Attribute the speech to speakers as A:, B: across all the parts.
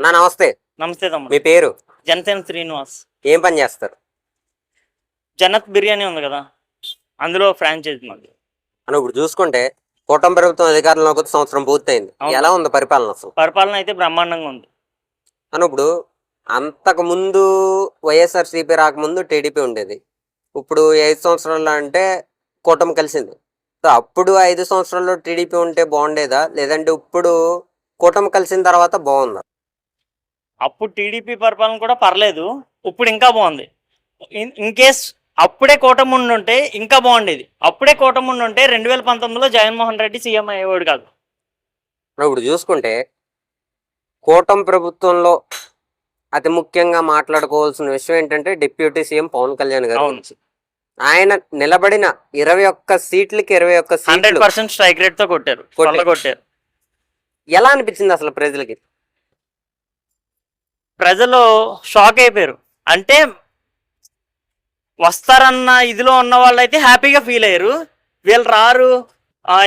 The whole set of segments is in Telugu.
A: నా నమస్తే.
B: నమస్తే తమ్ముడు.
A: మీ పేరు?
B: జనసేన శ్రీనివాస్.
A: ఏం పని చేస్తారు?
B: జనత్ బిర్యానీ ఉంది కదా అందులో ఫ్రాంచైజ్ మాది.
A: అని ఇప్పుడు చూసుకుంటే కూటమి ప్రభుత్వం అధికారంలోకి వచ్చి సంవత్సరం పూర్తయింది. ఎలా ఉంది పరిపాలన అసలు?
B: పరిపాలన అయితే బ్రహ్మాండంగా ఉంది.
A: అని ఇప్పుడు అంతకు ముందు వైఎస్ఆర్సీపీ రాకముందు టీడీపీ ఉండేది. ఇప్పుడు ఐదు సంవత్సరాలు అంటే కూటమి కలిసింది. సో అప్పుడు ఐదు సంవత్సరాల్లో టీడీపీ ఉంటే బాగుండేదా? లేదంటే ఇప్పుడు కూటమి కలిసిన తర్వాత బాగుందా?
B: అప్పుడు టీడీపీ పరిపాలన కూడా పర్లేదు ఇప్పుడు ఇంకా బాగుంది. ఇన్ కేస్ అప్పుడే కూటమి ఉండి ఉంటే ఇంకా బాగుండేది. అప్పుడే కూటమి ఉంటే రెండు వేల పంతొమ్మిదిలో జగన్మోహన్ రెడ్డి సీఎం అయ్యేవాడు కాదు.
A: ఇప్పుడు చూసుకుంటే కూటమి ప్రభుత్వంలో అతి ముఖ్యంగా మాట్లాడుకోవాల్సిన విషయం ఏంటంటే డిప్యూటీ సీఎం పవన్ కళ్యాణ్ గారు. ఆయన నిలబడిన ఇరవై ఒక్క సీట్లకి ఇరవై ఒక్క
B: హండ్రెడ్ పర్సెంట్ స్ట్రైక్ రేట్తో కొట్టారు.
A: కొట్టారు. ఎలా అనిపించింది అసలు ప్రజలకి?
B: ప్రజలు షాక్ అయిపోయారు. అంటే వస్తారన్న ఇదిలో ఉన్న వాళ్ళు అయితే హ్యాపీగా ఫీల్ అయ్యారు. వీళ్ళు రారు.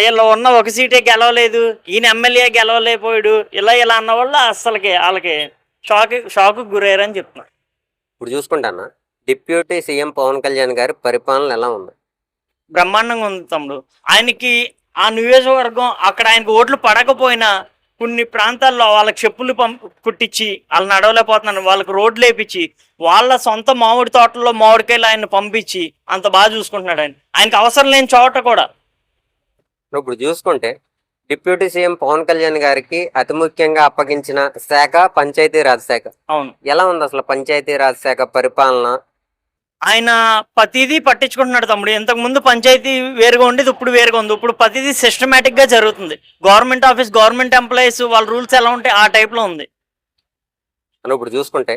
B: వీళ్ళు ఉన్న ఒక సీటే గెలవలేదు. ఈయన ఎమ్మెల్యే గెలవలేకపోయాడు. ఇలా ఇలా అన్న వాళ్ళు అస్సలకి వాళ్ళకి షాక్ షాక్ గురయ్యారని చెప్తున్నారు.
A: ఇప్పుడు చూసుకుంటానా డిప్యూటీ సీఎం పవన్ కళ్యాణ్ గారి పరిపాలన ఎలా ఉంది?
B: బ్రహ్మాండంగా ఉంది తమ్ముడు. ఆయనకి ఆ నియోజకవర్గం అక్కడ ఆయనకు ఓట్లు పడకపోయినా కొన్ని ప్రాంతాల్లో వాళ్ళకి చెప్పులు పంప్ కుట్టించి వాళ్ళు నడవలేకపోతున్నారు. వాళ్ళకి రోడ్లు వేపించి వాళ్ళ సొంత మామిడి తోటల్లో మామిడికాయలు ఆయన పంపించి అంత బాగా చూసుకుంటున్నాడు ఆయన. ఆయనకి అవసరం లేని చోట కూడా.
A: ఇప్పుడు చూసుకుంటే డిప్యూటీ సీఎం పవన్ కళ్యాణ్ గారికి అతి ముఖ్యంగా అప్పగించిన శాఖ పంచాయతీ రాజ్ శాఖ.
B: అవును.
A: ఎలా ఉంది అసలు పంచాయతీ రాజ్ శాఖ పరిపాలన?
B: ఆయన ప్రతిదీ పట్టించుకుంటున్నాడు తమ్ముడు. ఇంతకు ముందు పంచాయతీ వేరుగా ఉండేది ఇప్పుడు వేరుగా ఉంది. ఇప్పుడు ప్రతిదీ సిస్టమేటిక్గా జరుగుతుంది. గవర్నమెంట్ ఆఫీస్ గవర్నమెంట్ ఎంప్లాయీస్ వాళ్ళ రూల్స్ ఎలా ఉంటాయి ఆ టైప్లో ఉంది.
A: అని ఇప్పుడు చూసుకుంటే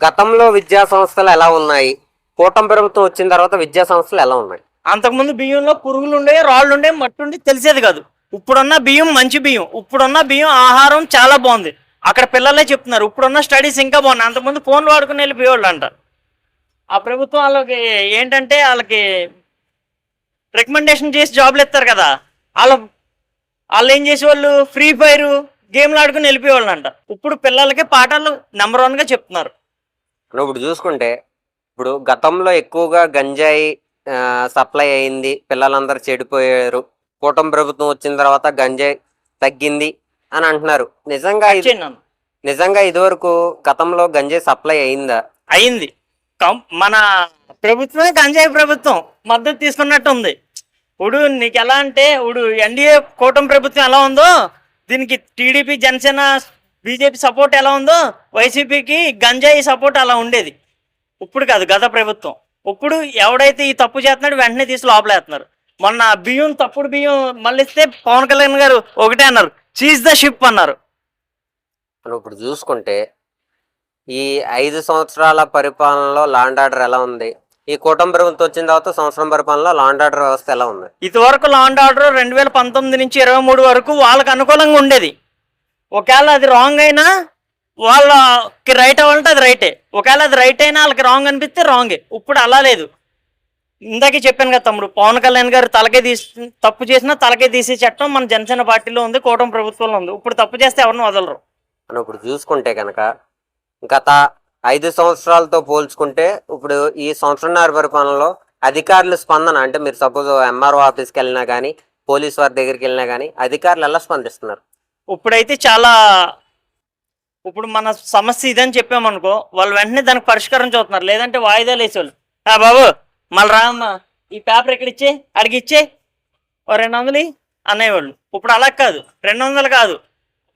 A: గతంలో విద్యా సంస్థలు ఎలా ఉన్నాయి? కూటమి ప్రభుత్వం వచ్చిన తర్వాత విద్యా సంస్థలు ఎలా ఉన్నాయి?
B: అంతకుముందు బియ్యంలో పురుగులు ఉండే రాళ్ళు ఉండే మట్టి ఉండి తెలిసేది కాదు. ఇప్పుడున్న బియ్యం మంచి బియ్యం. ఇప్పుడున్న బియ్యం ఆహారం చాలా బాగుంది. అక్కడ పిల్లలే చెప్తున్నారు ఇప్పుడున్న స్టడీస్ ఇంకా బాగున్నాయి. అంతకుముందు ఫోన్లు వాడుకుని వెళ్ళిపోయేవాళ్ళు అంట ఆ ప్రభుత్వం వాళ్ళకి ఏంటంటే వాళ్ళకి రికమెండేషన్ చేసి జాబ్లు ఇస్తారు కదా. వాళ్ళ వాళ్ళు ఏం చేసేవాళ్ళు? ఫ్రీ ఫైర్ గేమ్లు ఆడుకుని వెళ్ళిపోయేవాళ్ళు అంట ఇప్పుడు పిల్లలకి పాఠాలు నెంబర్ వన్గా చెప్తున్నారు.
A: ఇప్పుడు చూసుకుంటే ఇప్పుడు గతంలో ఎక్కువగా గంజాయి సప్లై అయింది. పిల్లలందరూ చెడిపోయారు. కూటమి ప్రభుత్వం వచ్చిన తర్వాత గంజాయి తగ్గింది అని అంటున్నారు. నిజంగా. నిజంగా ఇదివరకు గతంలో గంజాయి సప్లై అయిందా?
B: అయింది. మన ప్రభుత్వమే గంజాయి ప్రభుత్వం. మద్దతు తీసుకున్నట్టు ఉంది ఇప్పుడు నీకు ఎలా అంటే ఇప్పుడు ఎన్డీఏ కూటమి ప్రభుత్వం ఎలా ఉందో దీనికి టీడీపీ జనసేన బీజేపీ సపోర్ట్ ఎలా ఉందో వైసీపీకి గంజాయి సపోర్ట్ అలా ఉండేది. ఇప్పుడు కాదు గత ప్రభుత్వం. ఇప్పుడు ఎవడైతే ఈ తప్పు చేస్తున్నాడో వెంటనే తీసి లోపలేస్తున్నారు. మొన్న బియ్యం తప్పుడు బియ్యం మళ్ళీ ఇస్తే పవన్ కళ్యాణ్ గారు ఒకటే అన్నారు. చీజ్ ద షిప్ అన్నారు.
A: ఇప్పుడు చూసుకుంటే ఈ ఐదు సంవత్సరాల పరిపాలనలో లాండ్ ఆర్డర్ ఎలా ఉంది? ఈ కూటమి ప్రభుత్వం వచ్చిన తర్వాత సంవత్సరం పరిపాలనలో లాండ్ ఆర్డర్ వ్యవస్థ ఎలా ఉంది?
B: ఇదివరకు లాండ్ ఆర్డర్ రెండు వేల పంతొమ్మిది నుంచి ఇరవై మూడు వరకు వాళ్ళకి అనుకూలంగా ఉండేది. ఒకవేళ అది రాంగ్ అయినా వాళ్ళకి రైట్ అవ్వాలంటే అది రైటే ఒకవేళ అది రైట్ అయినా వాళ్ళకి రాంగ్ అనిపిస్తే రాంగే ఇప్పుడు అలా లేదు. ఇందాకే చెప్పాను కదా తమ్ముడు పవన్ కళ్యాణ్ గారు తలకే తీసి తప్పు చేసినా తలకే తీసే చట్టం మన జనసేన పార్టీలో ఉంది కూటమి ప్రభుత్వంలో ఉంది. ఇప్పుడు తప్పు చేస్తే ఎవరిని వదలరు?
A: మనం ఇప్పుడు చూసుకుంటే కనుక గత ఐదు సంవత్సరాలతో పోల్చుకుంటే ఇప్పుడు ఈ సంవత్సరంన్నర పరిపాలనలో అధికారుల స్పందన అంటే మీరు సపోజ్ ఎంఆర్ఓ ఆఫీస్కి వెళ్ళినా కానీ పోలీస్ వారి దగ్గరికి వెళ్ళినా కానీ అధికారులు ఎలా స్పందిస్తున్నారు?
B: ఇప్పుడైతే చాలా ఇప్పుడు మన సమస్య ఇదని చెప్పామనుకో వాళ్ళు వెంటనే దానికి పరిష్కారం చూస్తున్నారు. లేదంటే వాయిదాలు వేసేవాళ్ళు. ఆ బాబు మళ్ళీ రామ్మా ఈ పేపర్ ఎక్కడ ఇచ్చే? అడిగి ఇచ్చే? ఓ రెండు వందలు అనేవాళ్ళు. ఇప్పుడు అలా కాదు. రెండు వందలు కాదు.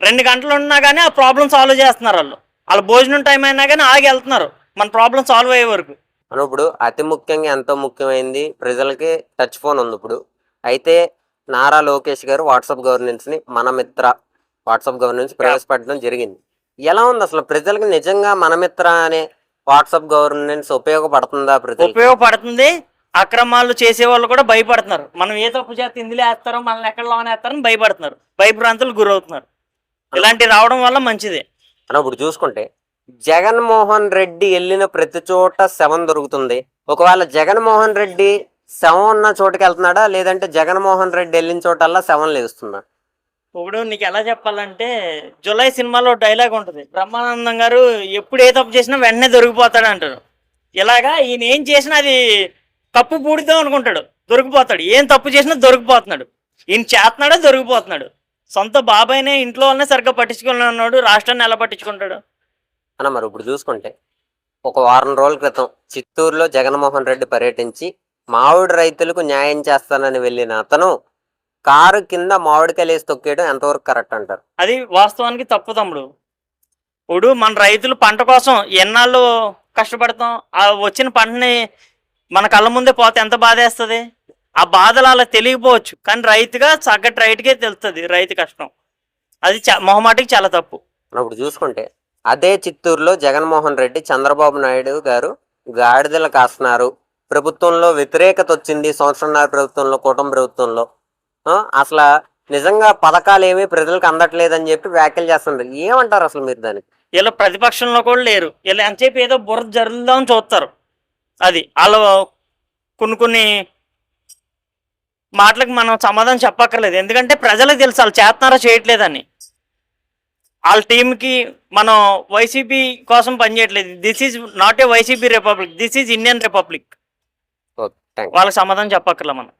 B: రెండు గంటలు ఉన్నా కానీ ఆ ప్రాబ్లం సాల్వ్ చేస్తున్నారు వాళ్ళు. వాళ్ళ భోజనం టైం అయినా కానీ ఆగి వెళ్తున్నారు. మన ప్రాబ్లం సాల్వ్ అయ్యే వరకు.
A: మనం ఇప్పుడు అతి ముఖ్యంగా ఎంతో ముఖ్యమైనది ప్రజలకి టచ్ ఫోన్ ఉంది ఇప్పుడు. అయితే నారా లోకేష్ గారు వాట్సాప్ గవర్నెన్స్ని మన మిత్ర వాట్సాప్ గవర్నెన్స్ ప్రవేశపెట్టడం జరిగింది. ఎలా ఉంది అసలు ప్రజలకు నిజంగా మన మిత్ర అనే వాట్సాప్ గవర్నెన్స్ ఉపయోగపడుతుందా ప్రజలకు?
B: ఉపయోగపడుతుంది. అక్రమాలు చేసే వాళ్ళు కూడా భయపడుతున్నారు. మనం ఏ తప్పు చేస్తే ఇందులో వేస్తారో మనల్ని ఎక్కడ లోన్ వేస్తారని భయపడుతున్నారు. భయభ్రాంతులు గురవుతున్నారు. ఇలాంటి రావడం వల్ల మంచిదే.
A: అని ఇప్పుడు చూసుకుంటే జగన్మోహన్ రెడ్డి వెళ్ళిన ప్రతి చోట శవం దొరుకుతుంది. ఒకవేళ జగన్మోహన్ రెడ్డి శవం ఉన్న చోటుకి వెళ్తున్నాడా? లేదంటే జగన్మోహన్ రెడ్డి వెళ్ళిన చోటల్లా శవం లేస్తున్నా?
B: ఇప్పుడు నీకు ఎలా చెప్పాలంటే జులై సినిమాలో డైలాగ్ ఉంటుంది. బ్రహ్మానందం గారు ఎప్పుడు ఏ తప్పు చేసినా వెంటనే దొరికిపోతాడు అంటారు. ఇలాగా ఈయన ఏం చేసినా అది తప్పు పూడిద్దాం అనుకుంటాడు. దొరికిపోతాడు. ఏం తప్పు చేసినా దొరికిపోతున్నాడు. ఈయన చేస్తున్నాడో? దొరికిపోతున్నాడు. సొంత బాబాయ్నే ఇంట్లో వాళ్ళనే సరిగ్గా పట్టించుకున్నాడు రాష్ట్రాన్ని ఎలా పట్టించుకుంటాడు?
A: అన్న మరి ఇప్పుడు చూసుకుంటే ఒక వారం రోజుల క్రితం చిత్తూరులో జగన్మోహన్ రెడ్డి పర్యటించి మామిడి రైతులకు న్యాయం చేస్తానని వెళ్ళిన అతను కారు కింద మామిడికాయలు వేసి తొక్కేయడం ఎంతవరకు కరెక్ట్ అంటారు?
B: అది వాస్తవానికి తప్పు తమ్ముడు. ఇప్పుడు మన రైతులు పంట కోసం ఎన్నాళ్ళు కష్టపడతాం? ఆ వచ్చిన పంటని మన కళ్ళ ముందే పోతే ఎంత బాధేస్తుంది? ఆ బాధలు అలా తెలియకపోవచ్చు. కానీ రైతుగా సగటు రైతుకే తెలుస్తుంది రైతు కష్టం. అది మొహమాటికి చాలా తప్పు.
A: ఇప్పుడు చూసుకుంటే అదే చిత్తూరులో జగన్మోహన్ రెడ్డి చంద్రబాబు నాయుడు గారు గాడిదలు కాస్తున్నారు. ప్రభుత్వంలో వ్యతిరేకత వచ్చింది సంవత్సరంన్నర ప్రభుత్వంలో కూటమి ప్రభుత్వంలో. అసలు నిజంగా పథకాలు ఏమీ ప్రజలకు అందట్లేదని చెప్పి వ్యాఖ్యలు చేస్తున్నారు. ఏమంటారు అసలు మీరు దానికి?
B: వీళ్ళు ప్రతిపక్షంలో కూడా లేరు. వీళ్ళు ఎంతసేపు ఏదో బుర్ర జరుదామని చూస్తారు. అది వాళ్ళు కొన్ని కొన్ని మాటలకు మనం సమాధానం చెప్పక్కర్లేదు. ఎందుకంటే ప్రజలకు తెలుసు వాళ్ళు చేస్తున్నారో చేయట్లేదని. వాళ్ళ టీంకి మనం వైసీపీ కోసం పనిచేయట్లేదు this is not a YCP republic this is Indian republic వాళ్ళకి సమాధానం చెప్పక్కర్లే మనం.